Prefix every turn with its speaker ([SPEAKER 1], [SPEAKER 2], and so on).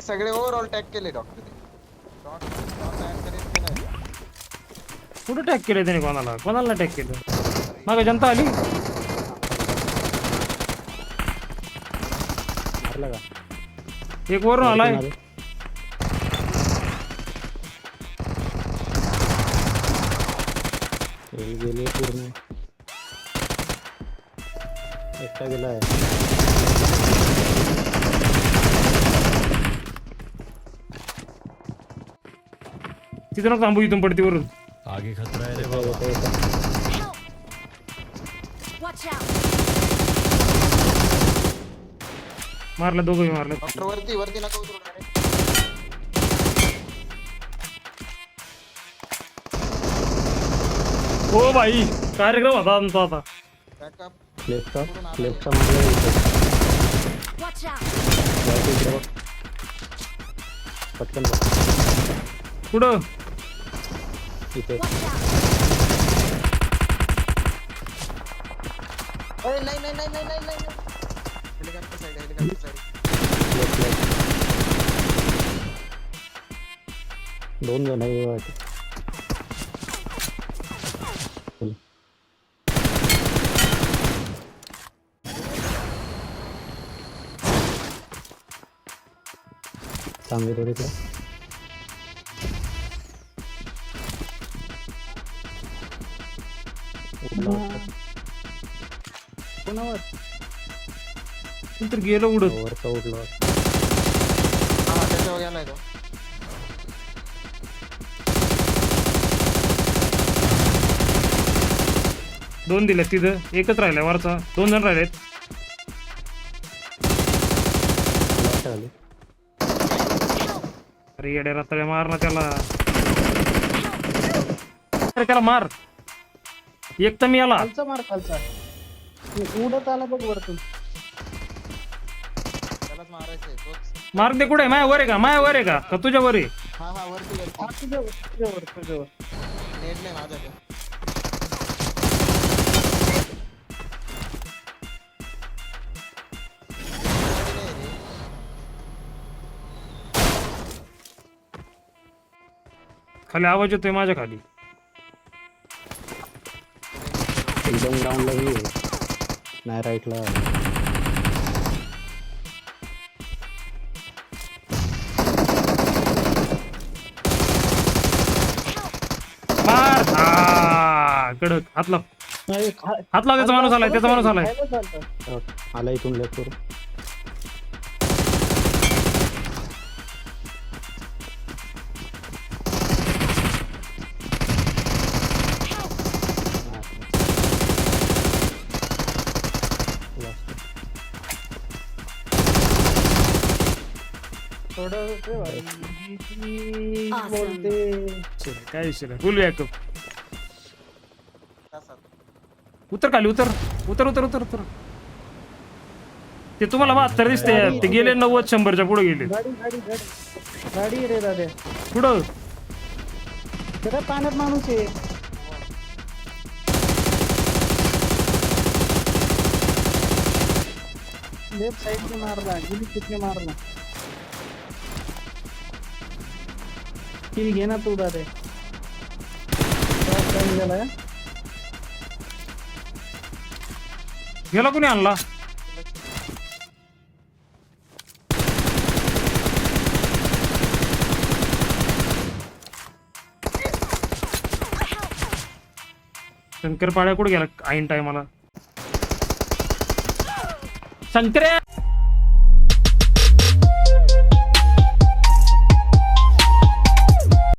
[SPEAKER 1] नाही सगळे overall tag केले डॉक्टर
[SPEAKER 2] कुठं टॅग केलं त्याने कोणाला? कोणाला टॅग केलं? मागं जनता आली?
[SPEAKER 3] मारला का?
[SPEAKER 2] एक वरून आलाय.
[SPEAKER 3] गेले पूर्ण. एकटा गेलाय.
[SPEAKER 2] तिथं नको थांबू इथून पडती वरून
[SPEAKER 4] आगे खतरा है रे बाबा!
[SPEAKER 5] Watch out!
[SPEAKER 2] मारलं दोघंही मारलं
[SPEAKER 1] डॉक्टर वरती वरती नका उतरू direct.
[SPEAKER 2] हो भाई कार्यक्रम होता आमचा आता
[SPEAKER 1] Backup.
[SPEAKER 3] लेफ्टचा लेफ्टचा मारला इथे.
[SPEAKER 5] Watch out!
[SPEAKER 3] जायचं इकडे बघ. पटकन बघ
[SPEAKER 2] कुठं
[SPEAKER 1] अरे, नाही नाही नाही नाही नाही हेलिकॉप्टर हेलिकॉप्टर
[SPEAKER 3] दोन जण आहे वाटत. चांगली थोडी
[SPEAKER 2] कोणावर? तर गेलं उडत.
[SPEAKER 3] वरचा उठला वाटतं.
[SPEAKER 1] हा त्याच्यावर गेलाय तो.
[SPEAKER 2] दोन दिले तिथं. एकच राहिलाय वरचा. दोन जण राहिलेत.
[SPEAKER 3] आली.
[SPEAKER 2] अरे येड्या रताळ्या मार ना त्याला. अरे त्याला मार. एक तर मी आला.
[SPEAKER 6] खालचा मार खालचा. उडत आला बघ वरतून.
[SPEAKER 1] त्यालाच मारायचंय तोच
[SPEAKER 2] मार्ग दे कुठे? माया वर आहे का? माया वर आहे का? का तुझ्या वर आहे?
[SPEAKER 1] हा हा वरती
[SPEAKER 6] हा
[SPEAKER 1] वरती
[SPEAKER 6] तुझ्यावर तुझ्यावर तुझ्यावर
[SPEAKER 1] नेट नाही माझ्याकडे.
[SPEAKER 2] खाली आवाज येतोय माझ्या खाली.
[SPEAKER 3] एकदम ग्राउंडला बी आहे. नाही राईटला
[SPEAKER 2] मार. हा कडक. हातला हातला त्याचा माणूस आलाय त्याचा माणूस आलाय.
[SPEAKER 6] खायला चालतं.
[SPEAKER 3] आला इथून लेफ्ट करून
[SPEAKER 6] थोडं ते भाई.
[SPEAKER 5] Awesome.
[SPEAKER 6] बोलते
[SPEAKER 2] काय विषय नाही. उतर खाली उतर. उतर उतर उतर उतर. ते तुम्हाला बहात्तर दिसते ते गेले नव्वद शंभरच्या पुढे गेले.
[SPEAKER 6] गाडी गाडी गाडी. गाडी रे दादा.
[SPEAKER 2] पुढं.
[SPEAKER 6] जरा पाण्यात माणूस आहे. लेफ्ट साइडने मारला गिली कितने मारला. किल घे ना तू दादा. टाइम
[SPEAKER 2] गेला कोणी आणला? शंकर पाड्या कुठे गेला ऐन टायमाला शंकर!